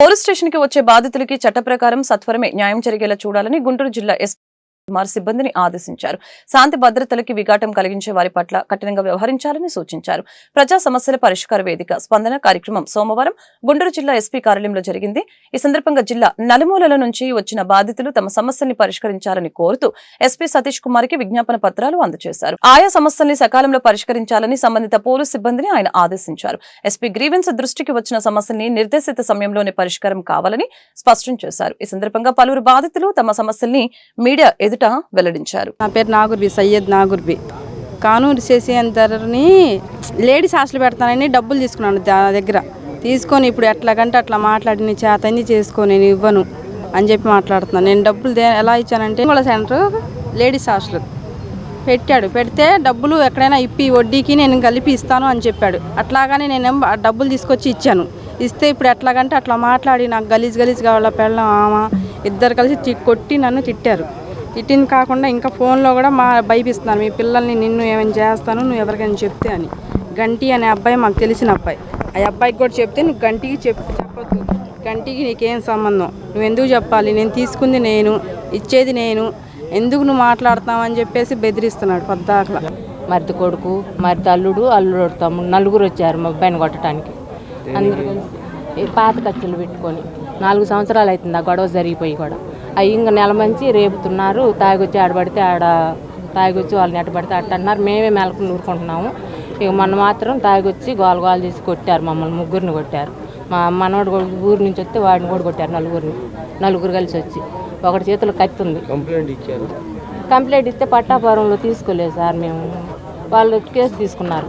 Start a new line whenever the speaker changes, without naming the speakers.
Police స్టేషన్కి వచ్చే బాధితులకి చట్ట ప్రకారం సత్వరమే న్యాయం జరిగేలా చూడాలని గుంటూరు జిల్లా ఎస్పీ కుమార్ సిబ్బందిని ఆదేశించారు. శాంతి భద్రతలకి విఘాటం కలిగించే వారి పట్ల కఠినంగా వ్యవహరించాలని సూచించారు. ప్రజా సమస్యల పరిష్కార వేదిక స్పందన కార్యక్రమం సోమవారం గుంటూరు జిల్లా ఎస్పీ కార్యాలయంలో జరిగింది. ఈ సందర్భంగా జిల్లా నలుమూలల నుంచి వచ్చిన బాధితులు తమ సమస్యల్ని పరిష్కరించాలని కోరుతూ ఎస్పీ సతీష్ కుమార్కి విజ్ఞాపన పత్రాలు అందజేశారు ఆయా సమస్యల్ని సకాలంలో పరిష్కరించాలని సంబంధిత పోలీస్ సిబ్బందిని ఆయన ఆదేశించారు. ఎస్పీ గ్రీవెన్స్ దృష్టికి వచ్చిన సమస్యల్ని నిర్దేశిత సమయంలోనే పరిష్కారం కావాలని స్పష్టం చేశారు. ఈ సందర్భంగా పలువురు బాధితులు తమ సమస్యల్ని మీడియా ఎదురు ఎదుట వెల్లడించారు.
నా పేరు నాగుర్బి సయ్యద్ నాగుర్బి. కానూరు చేసి అందరిని లేడీస్ హాస్టల్ పెడతానని డబ్బులు తీసుకున్నాను దా దగ్గర. తీసుకొని ఇప్పుడు ఎట్లాగంటే అట్లా మాట్లాడి నీ చేతని చేసుకొని నేను ఇవ్వను అని చెప్పి మాట్లాడుతున్నాను. నేను డబ్బులు దే ఎలా ఇచ్చానంటే వాళ్ళ సెంటర్ లేడీస్ హాస్టల్ పెట్టాడు. పెడితే డబ్బులు ఎక్కడైనా ఇప్పి వడ్డీకి నేను కలిపి ఇస్తాను అని చెప్పాడు. అట్లాగానే నేను ఆ డబ్బులు తీసుకొచ్చి ఇచ్చాను. ఇస్తే ఇప్పుడు ఎట్లాగంటే అట్లా మాట్లాడి నాకు గలీజ్ గలీజ్ వాళ్ళ పెళ్ళం ఆమె? ఇద్దరు కలిసి కొట్టి నన్ను తిట్టారు. తిట్టింది కాకుండా ఇంకా ఫోన్లో కూడా మా భయపిస్తున్నాను మీ పిల్లల్ని నిన్ను ఏమైనా చేస్తాను నువ్వు ఎవరికైనా చెప్తే అని. గంటి అనే అబ్బాయి మాకు తెలిసిన అబ్బాయి. ఆ అబ్బాయికి కూడా చెప్తే నువ్వు గంటికి చెప్పు చెప్పొద్దు. గంటికి నీకేం సంబంధం? నువ్వు ఎందుకు చెప్పాలి? నేను తీసుకుంది నేను ఇచ్చేది నేను. ఎందుకు నువ్వు మాట్లాడుతున్నావు అని చెప్పేసి బెదిరిస్తున్నాడు పొద్దాకలా.
మరిది కొడుకు మరిది అల్లుడు అల్లుడు తమ్ముడు నలుగురు వచ్చారు మా అబ్బాయిని కొట్టడానికి. అందరూ పాత కచ్చలు పెట్టుకొని. నాలుగు సంవత్సరాలు అవుతుంది ఆ గొడవ జరిగిపోయి కూడా. అవి ఇంకా నెల మంచి రేపుతున్నారు. తాగొచ్చి ఆడబడితే ఆడ తాగొచ్చి వాళ్ళని ఎట్టబడితే అట్ట అన్నారు. మేమే మెలకు ఊరుకుంటున్నాము ఇక మొన్న మాత్రం తాగొచ్చి గోల గోల చేసి కొట్టారు మమ్మల్ని. ముగ్గురిని కొట్టారు. మా మనోడు కూడా ఊరు నుంచి వస్తే వాడిని కూడా కొట్టారు నలుగురిని. నలుగురు కలిసి వచ్చి. ఒకటి చేతులు కత్తి ఉంది.
కంప్లైంట్ ఇచ్చారు.
కంప్లైంట్ ఇస్తే పట్టాపురంలో తీసుకోలేదు సార్ మేము. వాళ్ళు కేసు తీసుకున్నారు.